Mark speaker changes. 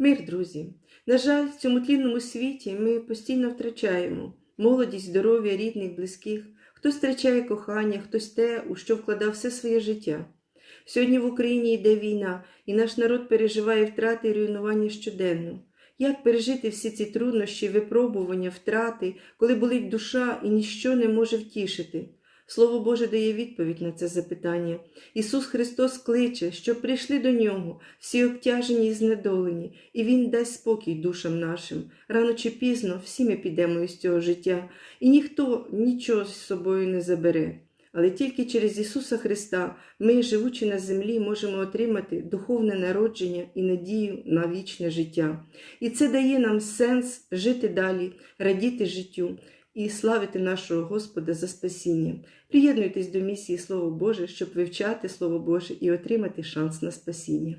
Speaker 1: Мир, друзі. На жаль, в цьому тлінному світі ми постійно втрачаємо молодість, здоров'я, рідних, близьких. Хтось втрачає кохання, хтось те, у що вкладав все своє життя. Сьогодні в Україні йде війна, і наш народ переживає втрати і руйнування щоденно. Як пережити всі ці труднощі, випробування, втрати, коли болить душа і ніщо не може втішити? Слово Боже дає відповідь на це запитання. Ісус Христос кличе, щоб прийшли до Нього, всі обтяжені і знедолені, і Він дасть спокій душам нашим. Рано чи пізно всі ми підемо із цього життя, і ніхто нічого з собою не забере. Але тільки через Ісуса Христа ми, живучи на землі, можемо отримати духовне народження і надію на вічне життя. І це дає нам сенс жити далі, радіти життю і славити нашого Господа за спасіння. Приєднуйтесь до місії Слово Боже, щоб вивчати Слово Боже і отримати шанс на спасіння.